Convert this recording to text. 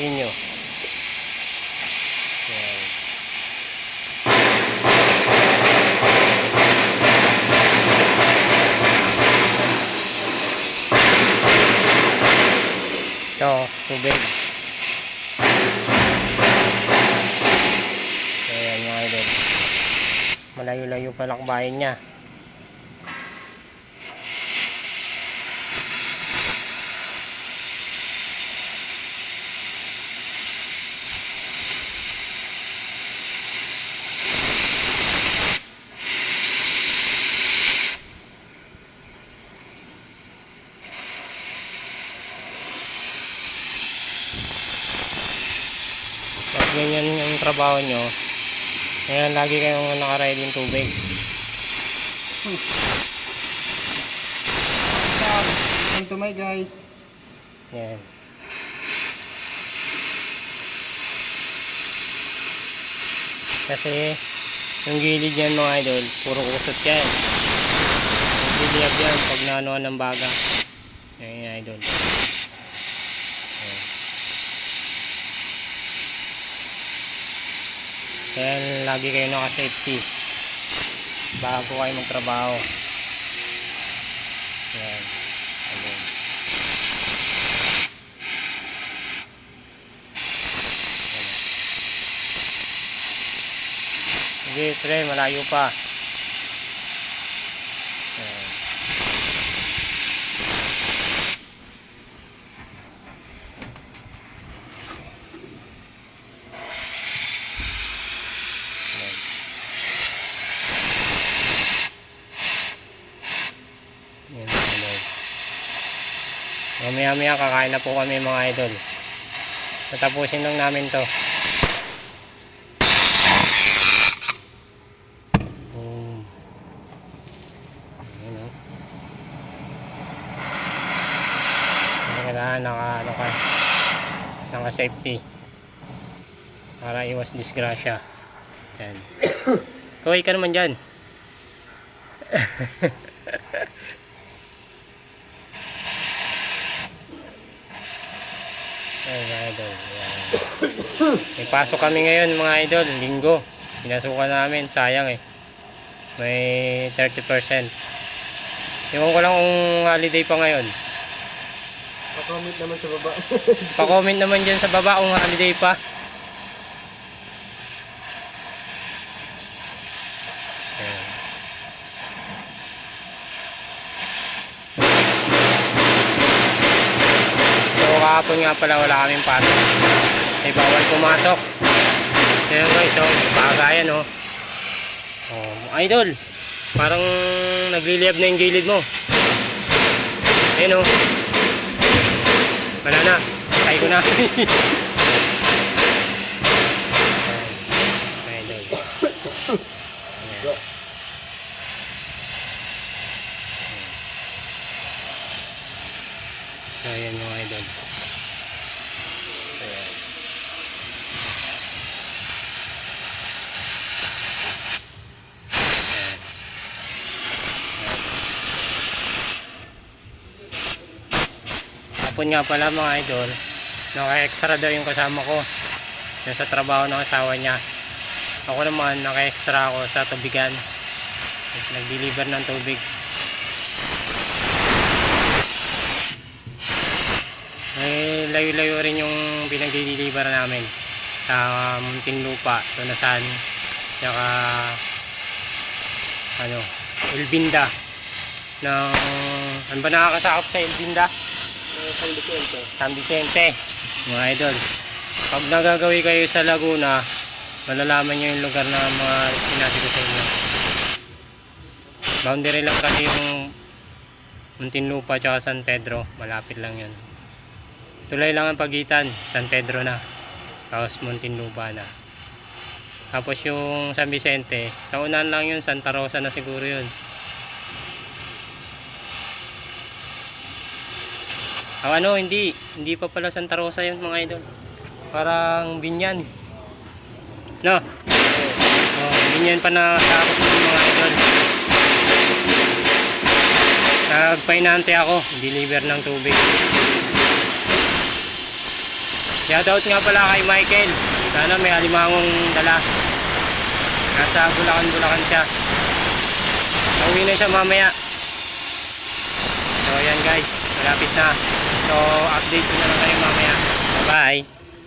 continue. Yan. Ito, tubig. Ayan mga idol. Malayo-layo pa lakbayin niya. Ganyan yung trabaho nyo, kaya lagi kayong nakaready yung tubig. Come to my guys. Yan. Kasi yung gilid yan mga idol, puro kusot yan. Yung gilid yan pag nanuan ng baga. Yan idol. Kaya lagi kayo naka-safety bago kayo magtrabaho. Yan. Ayun. Sige, pre, malayo pa. Ayan. Ayan. Ayan, ano. Mamaya maya kakain na po kami mga idol. Tatapusin lang namin to. Boom. Ayan o. Kailangan naka, ano ka, naka safety. Para iwas disgrasya. Yan. Kaway ka naman dyan. Mga idol. Yan. May pasok kami ngayon mga idol, linggo. Pinasukan namin, sayang eh. May 30%. Ewan ko lang kung holiday pa ngayon. Pa-comment naman sa baba. Pa-comment naman dyan sa baba kung holiday pa. Ayan. Kahapon nga pala wala kaming pasok. May bawal pumasok. Ayan guys, oh, bagayan oh. Oh, idol. Parang nagliliyab na yung gilid mo. Ayan oh. Wala na. Kaya ko na. Idol. Ayan. So, ayan yung idol. Hapon nga pala mga idol, naka-extra daw yung kasama ko. Yung sa trabaho ng asawa niya. Ako naman, naka-extra ako sa tubigan. Nag-deliver ng tubig. May layo-layo rin yung pinag-deliver namin sa Muntinlupa, Tunasan, tsaka ano, Elbinda ng ano ba nakakasakop sa Elbinda? San Vicente. San Vicente, mga idol. Pag nagagawi kayo sa Laguna, malalaman nyo yung lugar na mga sinabi ko sa inyo. Boundary lang kasi yung Muntinlupa at San Pedro, malapit lang yun. Tulay lang ang pagitan, San Pedro na. Tapos Muntinlupa na. Tapos yung San Vicente, sa unahan lang yun, Santa Rosa na siguro yun. Ah, ano, hindi. Hindi pa pala Santa Rosa yun mga idol. Parang Binyan. No? Oh, Binyan pa na sakop yung mga idol. Nagpainante ako. Deliver ng tubig. Shoutout nga pala kay Michael. Sana may alimangong dala. Nasa Bulacan, Bulacan siya. Uwi na siya mamaya. So, ayan guys. Malapit na. So, update ko na lang kayo mamaya. Bye-bye.